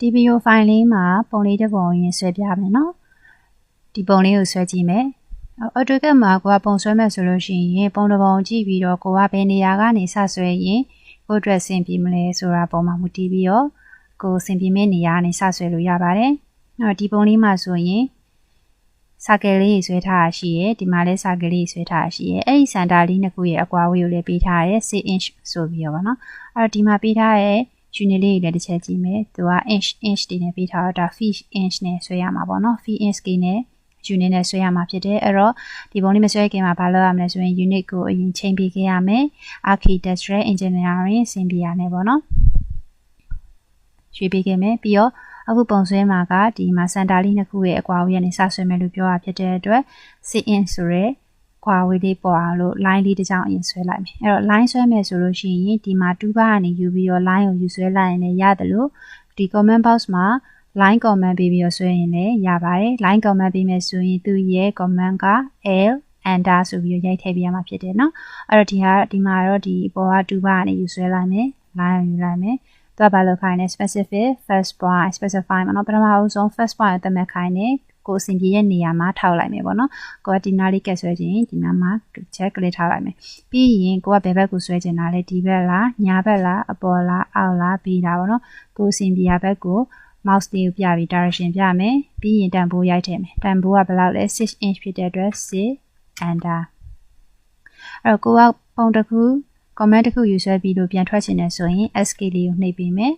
TBO file လေးမှာပုံလေးတစ်ပုံရင်ဆွဲပြမယ်နော်ဒီပုံလေးကိုဆွဲကြည့်မယ် AutoCAD မှာကိုကပုံဆွဲမယ်ဆိုလို့ရှိရင်ပုံတစ်ပုံကြည့်ပြီးတော့ကိုကဘယ်နေရာကနေစဆွဲရင်ကိုအတွက်ဆင်ပြေမလဲဆိုတာပုံမှာမူတည်ပြီးတော့ကိုဆင်ပြေမယ့်နေရာကနေစဆွဲလို့ရပါတယ်။နောက်ဒီပုံလေးမှာဆိုရင်စာကယ်လေးဆွဲထားတာရှိရယ်ဒီမှာလည်းစာကယ်လေးဆွဲထားတာရှိရယ်အဲ့ဒီစန်တာလေးနှစ်ခုရဲ့အကွာအဝေးကိုလည်းပေးထားရဲ6 inch ဆိုပြီးတော့ဗောနော်အဲ့တော့ဒီမှာပေးထားရဲ့ unit လေးတွေလည်းတစ်ချက်ကြည့်မယ်သူက inch inch တွေနဲ့ပေးထားတော့ဒါ feet inch နဲ့ဆွဲရမှာပေါ့နော် feet inch ကိနဲ့ unit နဲ့ဆွဲရမှာဖြစ်တယ်အဲ့တော့ဒီပုံလေးမဆွဲခင်မှာဘာလုပ်ရမလဲဆိုရင် unit ကိုအရင်ချိန်ပေးခဲ့ရမယ် architectural engineering စင်ပြရမယ်ပေါ့နော်ရွေးပေးခဲ့မယ်ပြီးတော့အခုပုံဆွဲမှာကဒီမှာစန်တာလေးနှစ်ခုရဲ့အကွာအဝေးကနေစဆွဲမယ်လို့ပြောတာဖြစ်တဲ့အတွက် sit in ဆိုရဲ ကွာဝေးလေးပေါ်အောင်လို့ line လေးတစ်ကြောင်းအရင်ဆွဲလိုက်မယ်အဲ့တော့ line ဆွဲမယ်ဆိုလို့ရှိရင်ဒီမှာ2ဘာကနေယူပြီးတော့ line ကိုယူဆွဲလိုက်ရင်လည်းရတယ်လို့ဒီ comment box မှာ line comment ပေးပြီးတော့ဆွဲရင်လည်းရပါတယ် line comment ပေးမယ်ဆိုရင်သူရဲ့ comment က l enter ဆိုပြီးရိုက်ထည့်ပေးရမှာဖြစ်တယ်เนาะအဲ့တော့ဒီဟာဒီမှာတော့ဒီပေါ်က2ဘာကနေယူဆွဲလိုက်မယ် line ကိုယူလိုက်မယ်သူကဘာလို့ခိုင်းလဲ specific first point specify မှာเนาะပထမအဆုံး first point ကိုသတ်မှတ်ခိုင်းတယ် ကိုအဆင်ပြေတဲ့နေရာမှာထောက်လိုက်မယ်ပေါ့နော်ကိုကဒီနားလေးကက်ဆွဲခြင်းဒီနားမှာချက်ကလေးထားလိုက်မယ်ပြီးရင်ကိုကဘယ်ဘက်ကိုဆွဲခြင်းလားလဲဒီဘက်လားညာဘက်လားအပေါ်လားအောက်လားပြီးတာပေါ့နော်ကိုအဆင်ပြေဘက်ကို mouse လေးကိုပြပြီး direction ပြမယ်ပြီးရင်တန်ဖိုးရိုက်ထည့်မယ်တန်ဖိုးကဘယ်လောက်လဲ6 inch ဖြစ်တဲ့အတွက်6 enter အဲ့တော့ကိုကပုံတစ်ခု comment တစ်ခုယူဆွဲပြီးလို့ပြန်ထွက်ချင်တယ်ဆိုရင် SK လေးကိုနှိပ်ပေးမယ်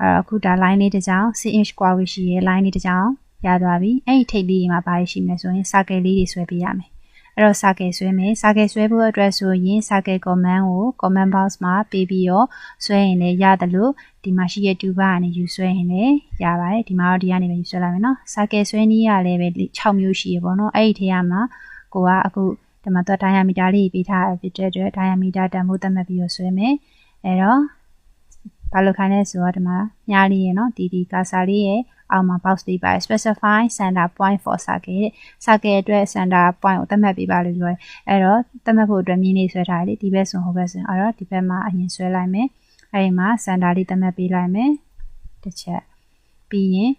အဲ့အခုဒါ line လေးတစ်ကြောင်း6 inch ကွာဝေးရှိရဲ့ line လေးတစ်ကြောင်း ရသွားပြီအဲ့ဒီထိပ်လေးမှာဘာရှိမလဲဆိုရင် circle လေးတွေဆွဲပေးရမယ်အဲ့တော့ circle ဆွဲမယ် circle ဆွဲဖို့အတွက်ဆိုရင် circle command ကို command box မှာပေးပြီးတော့ဆွဲရင်လည်းရတယ်လို့ဒီမှာရှိတဲ့ tuber ကနေယူဆွဲရင်လည်းရပါတယ်ဒီမှာတော့ဒီကနေပဲယူဆွဲလိုက်မယ်နော် circle ဆွဲနည်းရလည်းပဲ6မျိုးရှိရပေါ့နော်အဲ့ဒီထဲမှာကိုကအခုဒီမှာတော့ diameter လေးပေးထားဖြစ်တဲ့အတွက် diameter တန်ဖိုးသတ်မှတ်ပြီးတော့ဆွဲမယ်အဲ့တော့ဘာလို့ခိုင်းလဲဆိုတော့ဒီမှာညားလေးရယ်နော်ဒီဒီကာစာလေးရယ် အောက်မှာ box လေးပါ specify center point for circle တဲ့ circle အတွက် center point ကိုသတ်မှတ်ပေးပါလို့ပြောတယ်အဲ့တော့သတ်မှတ်ဖို့အတွက်မြင်းလေးဆွဲထားတယ်ဒီဘက်ဆိုဟိုဘက်ဆိုအဲ့တော့ဒီဘက်မှာအရင်ဆွဲလိုက်မယ်အဲ့ဒီမှာ center လေးသတ်မှတ်ပေးလိုက်မယ်တစ်ချက်ပြီးရင်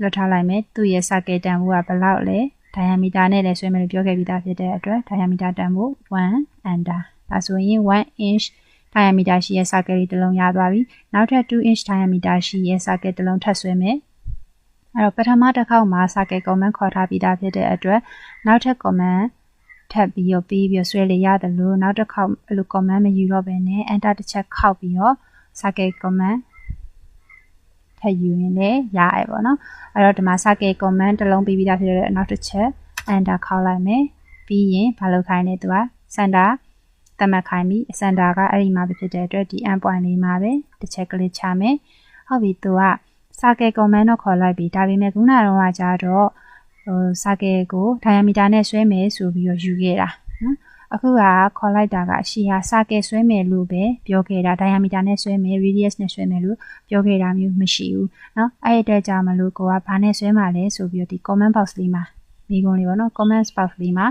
လွတ်ထားလိုက်မယ်သူ့ရဲ့ circle တန်ဖိုးကဘယ်လောက်လဲ diameter နဲ့လည်းဆွဲမယ်လို့ပြောခဲ့ပြီးသားဖြစ်တဲ့အတွက် diameter တန်ဖိုး1 under ဒါဆိုရင်1 inch diameter ရှိရဲ့ circle လေးတစ်လုံးရသွားပြီနောက်ထပ်2 inch diameter ရှိရဲ့ circle တစ်လုံးထပ်ဆွဲမယ် အဲ့တော့ပထမတစ်ခေါက်မှာ circle comment ခေါ်ထားပြီးသားဖြစ်တဲ့အတွက်နောက်ထပ် comment ထပ်ပြီးတော့ပြီးပြီးဆွဲလေရတယ်လို့နောက်တစ်ခေါက်အဲ့လို comment မယူတော့ဘဲနဲ့ enter တစ်ချက်ခောက်ပြီးတော့ circle comment ထပ်ယူရင်လည်းရရပေါ့နော်အဲ့တော့ဒီမှာ circle comment တစ်လုံးပြီးပြီးသားဖြစ်တဲ့နောက်တစ်ချက် enter ခောက်လိုက်မယ်ပြီးရင်ဘာလုပ်ခိုင်းလဲသူက center သတ်မှတ်ခိုင်းပြီး center ကအဲ့ဒီမှာဖြစ်တဲ့အတွက်ဒီ end point လေးမှာပဲတစ်ချက်ကလေးချမယ်ဟုတ်ပြီသူက စာကယ် comment တော့ခေါ်လိုက်ပြီဒါပေမဲ့ခုနကတော့ကကြတော့ဟိုစာကယ်ကို diameter နဲ့ဆွဲမယ်ဆိုပြီးတော့ယူခဲ့တာနော်အခုကခေါ်လိုက်တာကရှီဟာစာကယ်ဆွဲမယ်လို့ပဲပြောခဲ့တာ diameter နဲ့ဆွဲမယ် radius နဲ့ဆွဲမယ်လို့ပြောခဲ့တာမျိုးမရှိဘူးเนาะအဲ့ဒီအတွက်ကြောင့်မလို့ကိုကဘာနဲ့ဆွဲမှာလဲဆိုပြီးတော့ဒီ comment box လေးမှာမိကုံလေးပေါ့နော် comment box လေးမှာ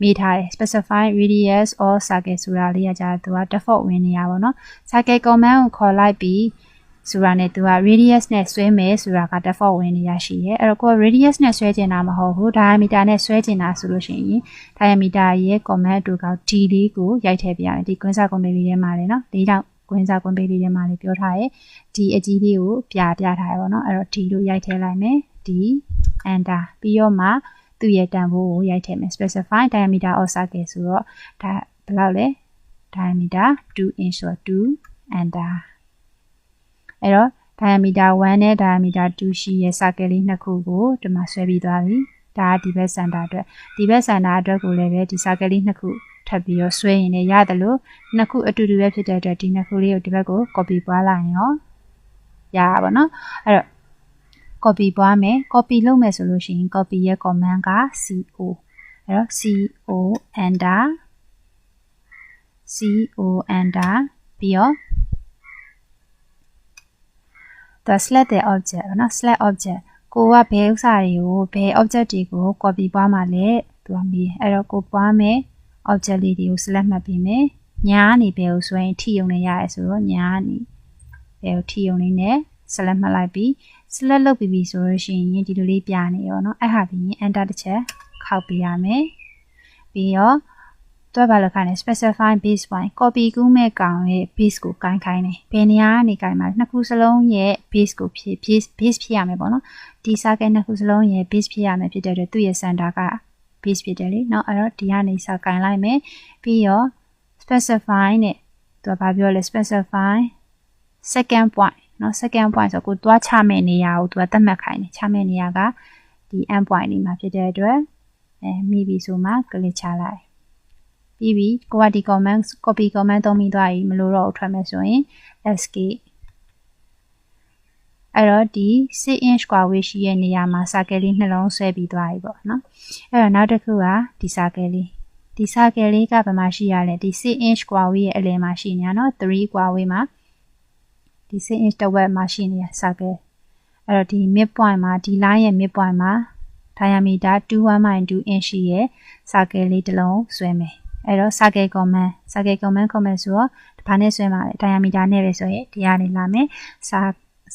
မိထားတယ် specify radius or circle ဆိုတာလေးကကြာသူက default ဝင်နေရပါတော့ circle command ကိုခေါ်လိုက်ပြီး ဆိုတာနဲ့သူက radius နဲ့ဆွဲမယ်ဆိုတာက default ဝင်နေရရှိရဲအဲ့တော့ကိုက radius နဲ့ဆွဲကျင်တာမဟုတ်ဘူး diameter နဲ့ဆွဲကျင်တာဆိုလို့ရှိရင် diameter ရဲ့ command တို့က d လေးကိုရိုက်ထည့်ပြရတယ်ဒီကွင်းစာကွန်ပီလေးထဲမှာလေနော်၄တောင်ကွင်းစာကွန်ပီလေးထဲမှာလေပြောထားရဲဒီအကြီးလေးကိုပြပြထားရပါတော့အဲ့တော့ d လို့ရိုက်ထည့်လိုက်မယ် d enter ပြီးတော့မှသူ့ရဲ့တန်ဖိုးကိုရိုက်ထည့်မယ် specify diameter of circle ဆိုတော့ဒါဘယ်လောက်လဲ diameter 2 inch ဆိုတော့2 enter အဲ့တော့ diameter 1နဲ့ diameter 2ရှိရဲ့ circle လေးနှစ်ခုကိုဒီမှာဆွဲပြီးသွားပြီဒါကဒီဘက်စန္တာအတွက်ဒီဘက်စန္တာအတွက်ကိုလည်းပဲဒီ circle လေးနှစ်ခုထပ်ပြီးတော့ဆွဲရင်လည်းရတယ်လို့နှစ်ခုအတူတူပဲဖြစ်တဲ့အတွက်ဒီနှစ်ခုလေးကိုဒီဘက်ကို copy ပွားလိုက်ရင်ရောရတာပေါ့နော်အဲ့တော့ copy ပွားမယ် copy လုပ်မယ်ဆိုလို့ရှိရင် copy ရဲ့ command က co အဲ့တော့ co enter co enter ပြီးတော့ the select the object နော် select object ကိုကဘယ်ဥစ္စာတွေကိုဘယ် object တွေကို copy ပွားမှာလဲသူကမေးအဲ့တော့ကိုပွားမယ် object လေးတွေကို select မှတ်ပေးမယ်ညာကနေဘယ်ကိုဆိုရင်ထိုံနေရတယ်ဆိုတော့ညာကနေဘယ်ကိုထိုံနေနဲ့ select မှတ်လိုက်ပြီး select လုပ်ပြီးပြီဆိုလို့ရှိရင်ဒီလိုလေးပြနေရောเนาะအဲ့ဟာပြီးရင် enter တစ်ချက်ခောက်ပေးရမယ်ပြီးတော့ တွက်ပါလို့ခိုင်းတယ် specify base point copy ကူးမဲ့ကောင်ရဲ့ base ကိုကိုင်းခိုင်းတယ်ဘယ်နေရာကနေကိုင်းမှာနှစ်ခုစလုံးရဲ့ base ကိုဖြစ် base base ဖြစ်ရမယ်ပေါ့နော်ဒီ circle နှစ်ခုစလုံးရဲ့ base ဖြစ်ရမယ်ဖြစ်တဲ့အတွက်သူ့ရဲ့ center က base ဖြစ်တယ်လေเนาะအဲ့တော့ဒီကနေစကိုင်းလိုက်မယ်ပြီးတော့ specify နဲ့သူကဘာပြောလဲ specify second point เนาะ second point ဆိုကိုတွားချမဲ့နေရာကိုသူကသတ်မှတ်ခိုင်းတယ်ချမဲ့နေရာကဒီ end point လေးမှာဖြစ်တဲ့အတွက်အဲမိပြီဆိုမှ click ချလိုက် ပြီးပြီကိုကဒီ comment copy comment သုံးပြီးသွားပြီမလို့တော့ထွက်မယ်ဆိုရင် escape အဲ့တော့ဒီ6 inch square weight ရှိရဲ့နေရာမှာ circle လေးနှလုံးဆွဲပြီးသွားပြီပေါ့နော်အဲ့တော့နောက်တစ်ခုကဒီ circle လေးဒီ circle လေးကဘယ်မှာရှိရလဲဒီ6 inch square weight ရဲ့အလယ်မှာရှိနေရနော်3 square weight မှာဒီ6 inch တစ်ဝက်မှာရှိနေရ circle အဲ့တော့ဒီ mid point မှာဒီ line ရဲ့ mid point မှာ diameter 21.2 inch ရှိရဲ့ circle လေးတစ်လုံးဆွဲမယ် အဲ့တော့ circle command circle command command ဆိုတော့ဘာနဲ့ဆွဲမှာလဲ diameter နဲ့ပဲဆိုရင်ဒီကနေလာမယ်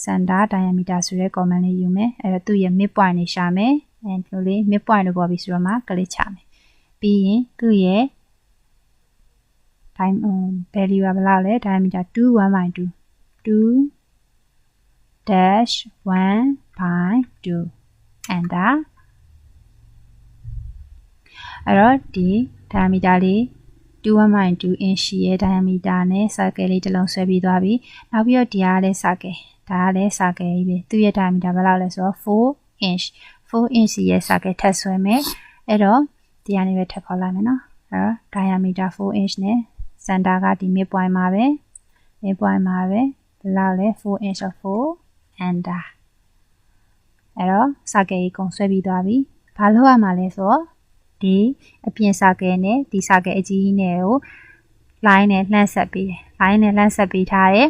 center diameter ဆိုတဲ့ command လေးယူမယ်အဲ့တော့သူ့ရဲ့ mid point နေရှာမယ်အဲဒီလိုလေး mid point လို့ပေါ်ပြီးဆိုတော့မှ click ချမယ်ပြီးရင်သူ့ရဲ့ time value ကဘယ်လောက်လဲ diameter 2 1.2 2 dash 1 by 2 enter အဲ့တော့ဒီ diameter လေး21.2 inch ရဲ့ diameter နဲ့ circle လေးတစ်လုံးဆွဲပြီးသွားပြီနောက်ပြီးတော့ဒီကလည်း circle ဒါကလည်း circle ကြီးပဲသူ့ရဲ့ diameter ဘယ်လောက်လဲဆိုတော့4 inch 4 inch ရဲ့ circle ထပ်ဆွဲမယ်အဲ့တော့ဒီကနေပဲထပ်ခေါ်လိုက်မယ်နော်အဲ့တော့ diameter 4 inch နဲ့ center ကဒီ mid point မှာပဲ mid point မှာပဲဘယ်လောက်လဲ4 inch of 4 enter အဲ့တော့ circle ကြီးကုန်ဆွဲပြီးသွားပြီဘာလို့ရမှာလဲဆိုတော့ ဒီအပြင် circle နဲ့ဒီ circle အကြီးကြီးနဲ့ကို line နဲ့လှမ်းဆက်ပေးတယ် line နဲ့လှမ်းဆက်ပေးထားတယ်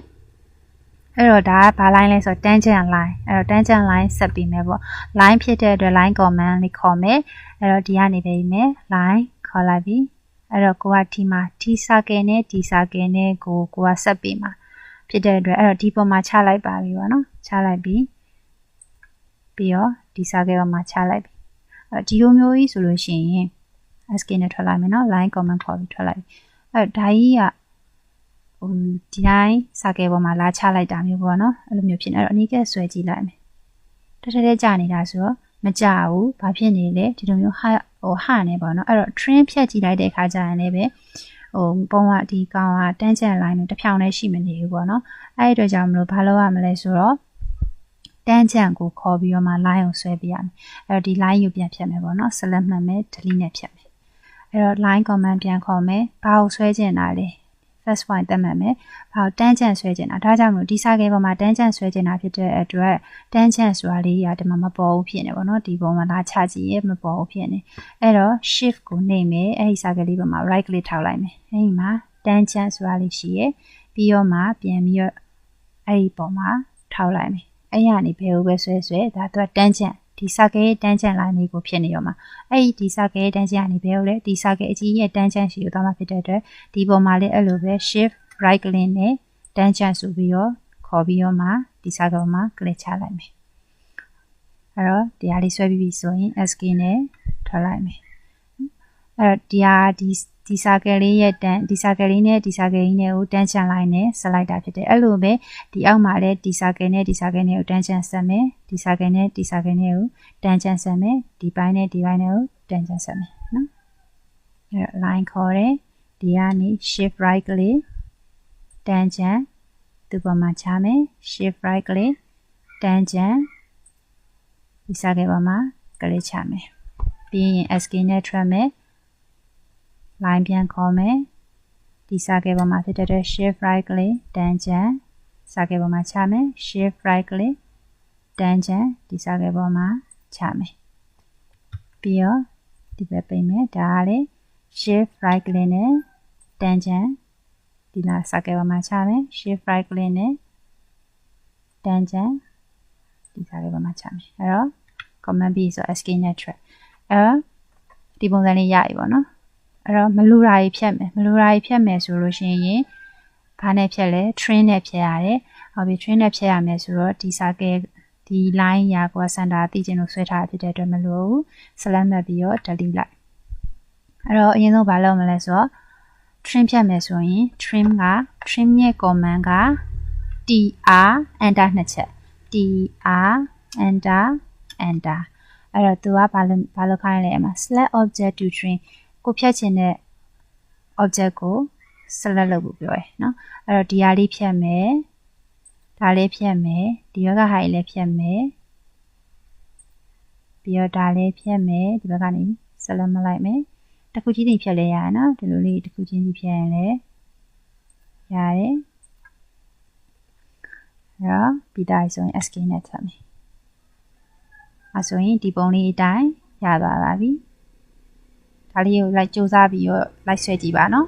အဲ့တော့ဒါကဘာ line လဲဆိုတော့ tangent line အဲ့တော့ tangent line ဆက်ပြီးမယ်ပေါ့ line ဖြစ်တဲ့အတွက် line command လေးခေါ်မယ်အဲ့တော့ဒီကနေပဲမယ် line ခေါ်လိုက်ပြီအဲ့တော့ကိုကဒီမှာ t circle နဲ့ d circle နဲ့ကိုကိုကဆက်ပြီးမှာဖြစ်တဲ့အတွက်အဲ့တော့ဒီပေါ်မှာချလိုက်ပါပြီပေါ့နော်ချလိုက်ပြီပြီးတော့ဒီ circle ပေါ်မှာချလိုက်ပြီ အဲ့ဒီလိုမျိုးကြီးဆိုလို့ရှိရင် SK နဲ့ထွက်လိုက်မယ်နော် line comment ခေါ်ပြီးထွက်လိုက်အဲ့ဒါကြီးကဟိုဒီတိုင်းစာကဲပေါ်မှာလာချလိုက်တာမျိုးပေါ့နော်အဲ့လိုမျိုးဖြစ်နေအဲ့တော့အနီးကဆွဲကြည့်လိုက်မယ်တထထဲကြာနေတာဆိုတော့မကြဘူးဘာဖြစ်နေလဲဒီလိုမျိုးဟာဟိုဟာနေပေါ့နော်အဲ့တော့ train ဖြတ်ကြည့်လိုက်တဲ့အခါကျရင်လည်းပဲဟိုပုံကဒီကောင်ကတန်းချက် line နဲ့တစ်ဖြောင်နဲ့ရှိမနေဘူးပေါ့နော်အဲ့ဒီအတွက်ကြောင့်မလို့ဘာလုပ်ရမလဲဆိုတော့ တန်းချန်ကိုခေါ်ပြီးတော့မှ line ကိုဆွဲပြရမယ်အဲ့တော့ဒီ line ကိုပြန်ဖြတ်မယ်ပေါ့နော် select မှတ်မယ် delete နဲ့ဖြတ်မယ်အဲ့တော့ line command ပြန်ခေါ်မယ်ဘာကိုဆွဲကျင်တာလဲ first point တက်မှတ်မယ်။ဘာတန်းချန်ဆွဲကျင်တာဒါကြောင့်မလို့ဒီစာကေပေါ်မှာတန်းချန်ဆွဲကျင်တာဖြစ်တဲ့အတွက်တန်းချန်ဆိုတာလေးကဒီမှာမပေါ်ဘူးဖြစ်နေပါတော့ဒီပုံမှာလာချကြည့်ရမပေါ်ဘူးဖြစ်နေ။အဲ့တော့ shift ကိုနှိပ်မယ်အဲ့ဒီစာကေလေးပေါ်မှာ right click ထောက်လိုက်မယ်။အဲ့ဒီမှာတန်းချန်ဆိုတာလေးရှိရပြီးတော့မှပြန်ပြီးတော့အဲ့ဒီပေါ်မှာထောက်လိုက်မယ်။ အဲ့ရနေဘယ်လိုပဲဆွဲဆွဲဒါတော့တန်းချန်ဒီစာကဲတန်းချန်လိုင်းလေးကိုဖြစ်နေရောမှာအဲ့ဒီဒီစာကဲတန်းချန်ကနေဘယ်လိုလဲဒီစာကဲအကြီးရဲ့တန်းချန်ရှိကိုသွားမှာဖြစ်တဲ့အတွက်ဒီပေါ်မှာလည်းအဲ့လိုပဲ shift right click နဲ့တန်းချန်ဆိုပြီးတော့ခေါ်ပြီးတော့မှဒီစာကဲမှာ click ချလိုက်မယ်အဲ့တော့ဒီဟာလေးဆွဲပြီးပြီဆိုရင် SK နဲ့ထွက်လိုက်မယ်အဲ့တော့ဒီဟာဒီ ဒီစာကယ်လေးရဲ့တန်းဒီစာကယ်လေးနဲ့ဒီစာကယ်လေးနဲ့ကိုတန်းချန်လိုက်နဲ့ဆက်လိုက်တာဖြစ်တယ်အဲ့လိုပဲဒီအောက်မှာလည်းဒီစာကယ်နဲ့ဒီစာကယ်နဲ့ကိုတန်းချန်ဆက်မယ်ဒီစာကယ်နဲ့ဒီစာကယ်နဲ့ကိုတန်းချန်ဆက်မယ်ဒီပိုင်းနဲ့ဒီပိုင်းနဲ့ကိုတန်းချန်ဆက်မယ်နော်အဲ့ line ခေါ်တယ်ဒီကနေ shift right ကလေးတန်းချန်သူ့ပေါ်မှာချမယ် shift right ကလေးတန်းချန်ဒီစာကယ်ပေါ်မှာကလေးချမယ်ပြီးရင် SK နဲ့ထွက်မယ် line ပြန်ခေါ်မယ်ဒီစာကေပေါ်မှာဖြစ်တဲ့ shift right ကလေးတန်းချန်စာကေပေါ်မှာချမယ် shift right ကလေးတန်းချန်ဒီစာကေပေါ်မှာချမယ်ပြီးတော့ဒီဘက်ပိတ်မယ်ဒါကလေ shift right ကလေးနဲ့တန်းချန်ဒီလာစာကေပေါ်မှာချမယ် shift right ကလေးနဲ့တန်းချန်ဒီစာကေပေါ်မှာချမယ်အဲ့တော့ command B ဆို SK နဲ့ track အဲ့ဒီပုံစံလေးရပြီပေါ့နော် အဲ့တော့မလူရာကြီးဖြတ်မယ်မလူရာကြီးဖြတ်မယ်ဆိုလို့ရှိရင်ဘာနဲ့ဖြတ်လဲ train နဲ့ဖြတ်ရတယ်ဟုတ်ပြီ train နဲ့ဖြတ်ရမယ်ဆိုတော့ဒီ circle ဒီ line ရာကို center သိချင်လို့ဆွဲထားဖြစ်တဲ့အတွက်မလို့ select မှတ်ပြီးတော့ delete လိုက်အဲ့တော့အရင်ဆုံးဘာလုပ်မလဲဆိုတော့ trim ဖြတ်မယ်ဆိုရင် trim က trim ရဲ့ command က tr enter နှစ်ချက် tr enter enter အဲ့တော့သူကဘာလို့ဘာလို့ခိုင်းလဲအမ select object to trim ကိုဖြတ်ချင်တဲ့ object ကို select လုပ်ဖို့ပြောရယ်เนาะအဲ့တော့ဒီဟာလေးဖြတ်မယ်ဒါလေးဖြတ်မယ်ဒီဘက်ကဟာလေးဖြတ်မယ်ပြီးတော့ဒါလေးဖြတ်မယ်ဒီဘက်ကနေ select မလိုက်မယ်တခုချင်းစီဖြတ်လဲရတယ်နော်ဒီလိုလေးတခုချင်းစီဖြတ်ရင်လည်းရတယ်အဲ့တော့ပြီးသားဆိုရင် SK နဲ့ထပ်မယ်အဲဆိုရင်ဒီပုံလေးအတိုင်းရသွားပါပြီ ဒါလေးကိုလိုက်စူးစမ်းပြီးတော့လိုက်ဆွဲကြည့်ပါနော်